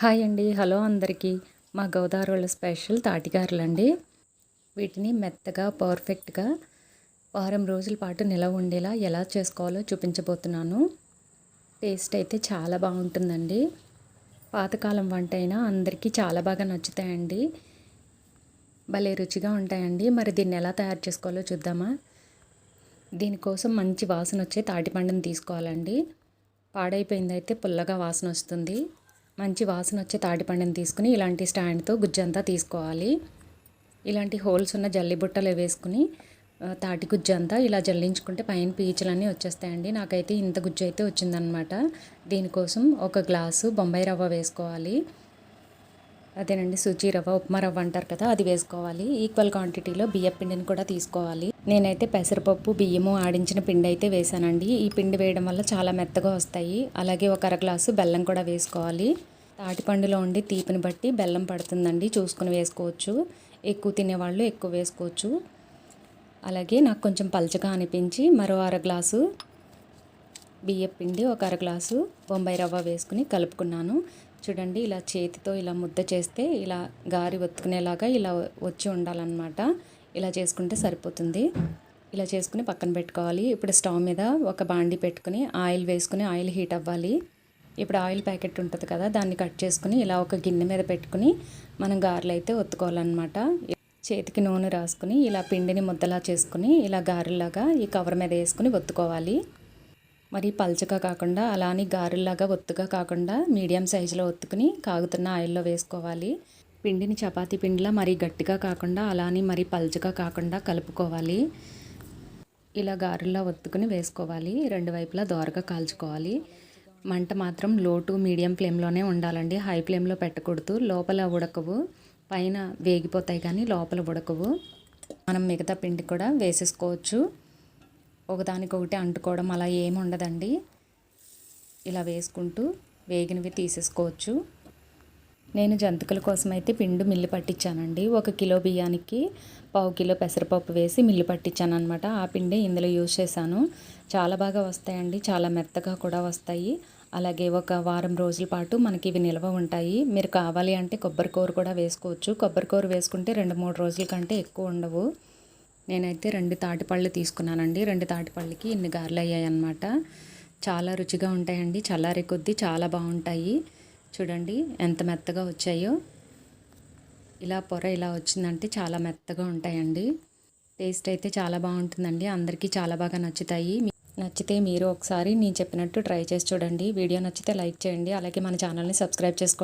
Hi అండి. Hello అందరికీ. మా గోదావరి స్పెషల్ తాటిగారులు అండి వీటిని మెత్తగా పర్ఫెక్ట్గా వారం రోజుల పాటు నిలవ ఉండేలా ఎలా చేసుకోవాలో చూపించబోతున్నాను. టేస్ట్ అయితే చాలా బాగుంటుందండి. పాతకాలం వంట అయినా అందరికీ చాలా బాగా నచ్చుతాయండి. భలే రుచిగా ఉంటాయండి. మరి దీన్ని ఎలా తయారు చేసుకోవాలో చూద్దామా? దీనికోసం మంచి వాసన వచ్చే తాటిపండుని తీసుకోవాలండి. పాడైపోయింది అయితే పుల్లగా వాసన వస్తుంది మంచి వాసన వచ్చే తాటిపండుని తీసుకుని ఇలాంటి స్టాండ్తో గుజ్జంతా తీసుకోవాలి. ఇలాంటి హోల్స్ ఉన్న జల్లి బుట్టలు వేసుకుని తాటి గుజ్జు అంతా ఇలా జల్లించుకుంటే పైన పీచులన్నీ వచ్చేస్తాయండి. నాకైతే ఇంత గుజ్జు అయితే వచ్చిందనమాట దీనికోసం ఒక గ్లాసు బొంబాయి రవ్వ వేసుకోవాలి. అదేనండి సుచి రవ్వ ఉప్మా రవ్వ అంటారు కదా అది వేసుకోవాలి. ఈక్వల్ క్వాంటిటీలో బియ్య పిండిని కూడా తీసుకోవాలి. నేనైతే పెసరపప్పు బియ్యము ఆడించిన పిండి అయితే వేసానండి ఈ పిండి వేయడం వల్ల చాలా మెత్తగా వస్తాయి. అలాగే ఒక అర గ్లాసు బెల్లం కూడా వేసుకోవాలి. తాటిపండులో ఉండి తీపిని బట్టి బెల్లం పడుతుందండి. చూసుకుని వేసుకోవచ్చు. ఎక్కువ తినేవాళ్ళు ఎక్కువ వేసుకోవచ్చు. అలాగే నాకు కొంచెం పలచగా అనిపించి మరో అర గ్లాసు బియ్యం పిండి ఒక అర గ్లాసు బొంబాయి రవ్వ వేసుకుని కలుపుకున్నాను. చూడండి ఇలా చేతితో ఇలా ముద్ద చేస్తే ఇలా గారి ఒత్తుకునేలాగా ఇలా వచ్చి ఉండాలన్నమాట. ఇలా చేసుకుంటే సరిపోతుంది. ఇలా చేసుకుని పక్కన పెట్టుకోవాలి. ఇప్పుడు స్టవ్ మీద ఒక బాండి పెట్టుకుని ఆయిల్ వేసుకుని ఆయిల్ హీట్ అవ్వాలి. ఇప్పుడు ఆయిల్ ప్యాకెట్ ఉంటుంది కదా దాన్ని కట్ చేసుకుని ఇలా ఒక గిన్నె మీద పెట్టుకుని మనం గారెలు అయితే ఒత్తుకోవాలన్నమాట. చేతికి నూనె రాసుకుని ఇలా పిండిని ముద్దలా చేసుకుని ఇలా గారెలాగా ఈ కవర్ మీద వేసుకుని ఒత్తుకోవాలి. మరి పల్చగా కాకుండా అలానే గారెల్లాగా ఒత్తుగా కాకుండా మీడియం సైజులో ఒత్తుకుని కాగుతున్న ఆయిల్లో వేసుకోవాలి. పిండిని చపాతీ పిండిలా మరీ గట్టిగా కాకుండా అలానే మరీ పల్చగా కాకుండా కలుపుకోవాలి. ఇలా గారెల్లా ఒత్తుకుని వేసుకోవాలి. రెండు వైపులా దోరగా కాల్చుకోవాలి. మంట మాత్రం లో టు మీడియం ఫ్లేమ్లోనే ఉండాలండి. హై ఫ్లేమ్లో పెట్టకూడదు. లోపల ఉడకవు. పైన వేగిపోతాయి కానీ లోపల ఉడకవు. మనం మిగతా పిండి కూడా వేసేసుకోవచ్చు. ఒకదానికొకటి అంటుకోవడం అలా ఏమి ఉండదండి ఇలా వేసుకుంటూ వేగినవి తీసేసుకోవచ్చు. నేను జంతికల కోసం అయితే పిండి మిల్లు పట్టించానండి. ఒక కిలో బియ్యానికి పావు కిలో పెసరపప్పు వేసి మిల్లు పట్టించాను అనమాట ఆ పిండి ఇందులో యూజ్ చేశాను. చాలా బాగా వస్తాయండి. చాలా మెత్తగా కూడా వస్తాయి. అలాగే ఒక వారం రోజుల పాటు మనకి ఇవి నిల్వ ఉంటాయి. మీరు కావాలి అంటే కొబ్బరికూర కూడా వేసుకోవచ్చు. కొబ్బరికూర వేసుకుంటే రెండు మూడు రోజుల కంటే ఎక్కువ ఉండవు. నేనైతే రెండు తాటిపళ్ళు తీసుకున్నానండి. రెండు తాటిపళ్ళకి ఇన్ని గారెలు అయ్యాయి అన్నమాట చాలా రుచిగా ఉంటాయండి. చల్లారి కొద్దీ చాలా బాగుంటాయి. చూడండి ఎంత మెత్తగా వచ్చాయో. ఇలా పొర ఇలా వచ్చిందంటే చాలా మెత్తగా ఉంటాయండి. టేస్ట్ అయితే చాలా బాగుంటుందండి. అందరికీ చాలా బాగా నచ్చుతాయి. నచ్చితే మీరు ఒకసారి నేను చెప్పినట్టు ట్రై చేసి చూడండి. వీడియో నచ్చితే లైక్ చేయండి. అలాగే మన ఛానల్ని సబ్స్క్రైబ్ చేసుకోండి.